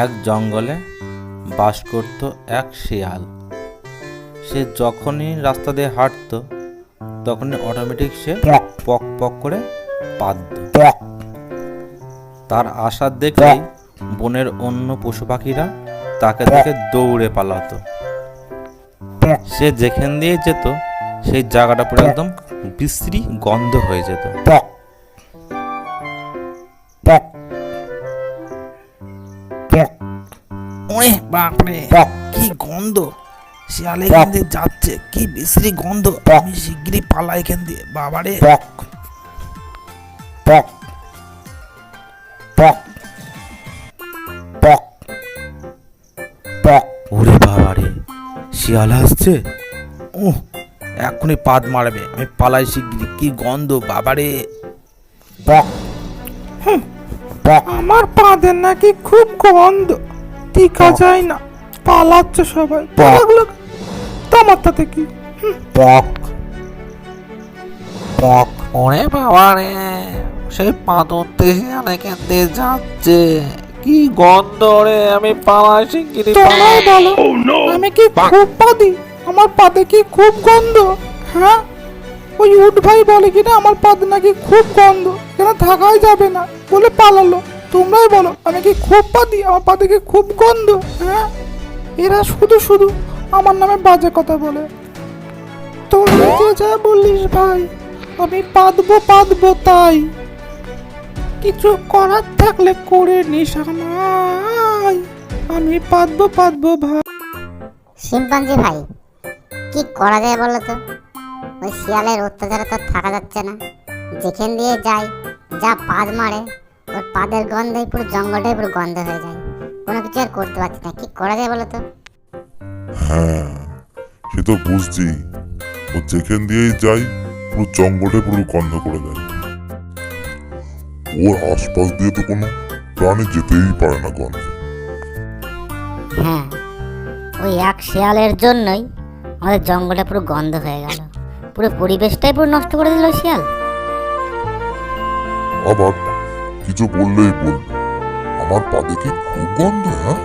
এক জঙ্গলে বাস করত এক শিয়াল। সে যখনই রাস্তা দিয়ে হাঁটতো, তখনই অটোমেটিক সে পক পক করে পাদ্য তার আশার দেখেই বনের অন্য পশু পাখিরা তাকে দেখে দৌড়ে পালাতো। সে যেখান দিয়ে যেত, সেই জায়গাটা পুরো একদম বিশ্রী গন্ধ হয়ে যেত। ওরে বাপরে। কি গন্ধ। শিয়াল এখান দিয়ে যাচ্ছে কি বিশ্রী গন্ধ। আমি শিগগিরই পালা এখান দিয়ে। বাবারে। ওরে বাবারে শিয়াল আসছে? ও এখনই পাদ মারবে। আমি পালাই শিগগিরি কি গন্ধ বাবারে। আমার পাদের নাকি খুব গন্ধ। টিকা যায় না। পালাচ্ছে সবাই। পালাগুলো তোমারটা কি? ওরে বাবা রে সেই পাথর দেশে এখান দিয়ে যাচ্ছে। কি গন্ধ রে আমি পালাই শিগগিরি তোমায় বলো আমি কি খুব পাদি? আমার পাদে কি খুব গন্ধ? হ্যাঁ? ওই উঠ ভাই বলে কি না আমার পাদ নাকি খুব গন্ধ। কেন থাকাই যাবে না? বলে পালালো। তোমরাই বলো, আমি কি খুব পাদি আমার পাদে কি খুব গন্ধ হ্যাঁ? এরা শুধু শুধু আমার নামে বাজে কথা বলে। তোর যে যা বললিস ভাই, আমি পাদবো পাদবো তাই। কিছু করার থাকলে করে নিস আমায়। আমি পাদবো পাদবো ভাই। শিম্পাঞ্জি ভাই, কি করা যায় বলো তো? ওই শিয়ালের অত্যাচারে তো থাকা যাচ্ছে না। যেখান দিয়ে যাই যা পাদ মারে পাদের গন্ধে পুরো জঙ্গলটাই পুরো গন্ধ হয়ে যায়। কোনো কিছু আর করতে পারছি না। কি করা যায় বলো তো? হ্যাঁ সে তো বুঝছি। ও যেখান দিয়েই যাই পুরো জঙ্গলটা পুরো গন্ধ করে দেয়। ওর আশপাশ দিয়ে তো কোনো প্রাণী যেতেই পারে না গন্ধে। হ্যাঁ ওই এক শিয়ালের জন্যই আমাদের জঙ্গলটা পুরো গন্ধ হয়ে গেল। পুরো পরিবেশটাই পুরো নষ্ট করে দিল শিয়াল। আবার কিছু বললেই বলবে। আমার পাদে কি খুব গন্ধ হ্যাঁ?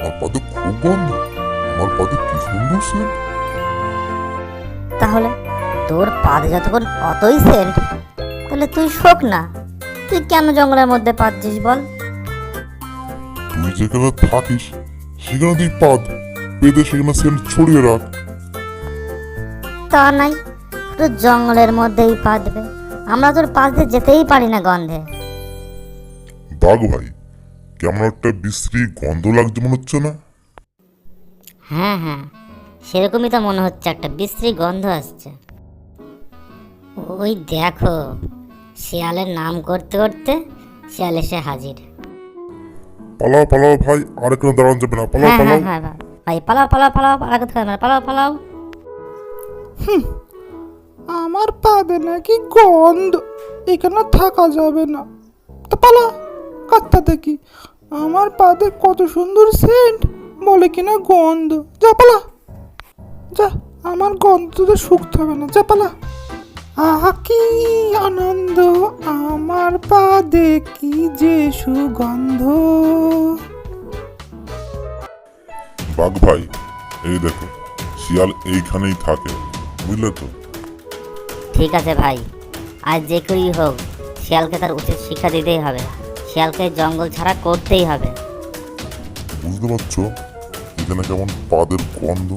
আমার পাদে খুব গন্ধ। আমার পাদে কি সুন্দর সেন্ট তাহলে তোর পাদে যতক্ষণ অতই সেন্ট তাহলে তুই শোক না। তুই কেন জঙ্গলের মধ্যে পাচ্ছিস বল? তুই যেখানে থাকিস সেখানে তুই পাদ। পেদে সেখানে সেন্ট ছড়িয়ে রাখ। তা নাই পুরো জঙ্গলের মধ্যেই পাদবে। আমরা তোর পাশ দিয়ে যেতেই পারি না গন্ধে। দাগ ভাই কেমন একটা বিশ্রী গন্ধ লাগছে মনে হচ্ছে না? হ্যাঁ হ্যাঁ সেরকমই তো মনে হচ্ছে একটা বিশ্রী গন্ধ আসছে। ওই দেখো শিয়ালের নাম করতে করতে শিয়াল এসে হাজির। পালাও পালাও ভাই আর এখানে দাঁড়ানো যাবে না পালাও হ্যাঁ পালাও। হ্যাঁ হ্যাঁ ভাই। পালাও পালাও পালাও পালাও কোথায় না পালাও পালাও। আমার পাদে নাকি গন্ধ এখানে থাকা যাবে না। তো পালা কাত্তা দেখি আমার পাদে কত সুন্দর সেন্ট বলে কিনা গন্ধ। যা পালা। যা আমার গন্ধ তো শুকতে হবে না। যা পালা। আহা কি আনন্দ। আমার পাদে কি যে সুগন্ধ। বাঘ ভাই এই দেখো শিয়াল এইখানেই থাকে বুঝলে তো? ঠিক আছে ভাই আজ যে করেই হোক শিয়ালকে তার উচিত শিক্ষা দিতেই হবে। শিয়ালকে জঙ্গল ছাড়া করতেই হবে। বুঝতে পারছ? এখানে কেমন পাদের গন্ধ।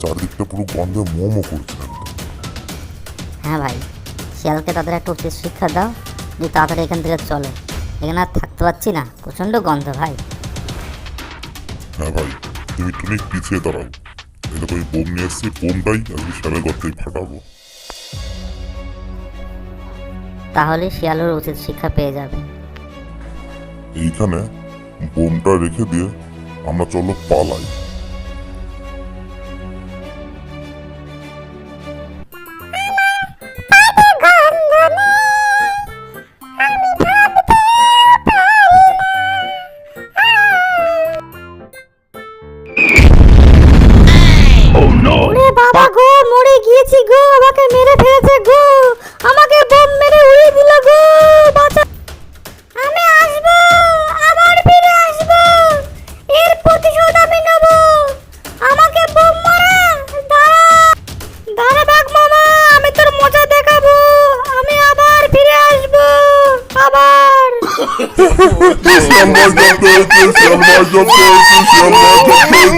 চারদিকটা পুরো গন্ধে মোমো করছে হ্যাঁ ভাই শিয়ালকে তাদের একটা উচিত শিক্ষা দাও যে তাড়াতাড়ি এখান থেকে চলে। এখানে আর থাকতে পারছি না প্রচণ্ড গন্ধ ভাই। হ্যাঁ ভাই তুমি তুমি পিছিয়ে দাঁড়াও। এই বোম নিয়ে এসছি বোমটাই আজকে শিয়ালের গর্তেই ফাটাবো। তাহলে শিয়ালের উচিত শিক্ষা পেয়ে যাবে। এইখানে বোমটা রেখে দিয়ে আমরা চলো পালাই। Somos do peito, somos do peito, somos do peito.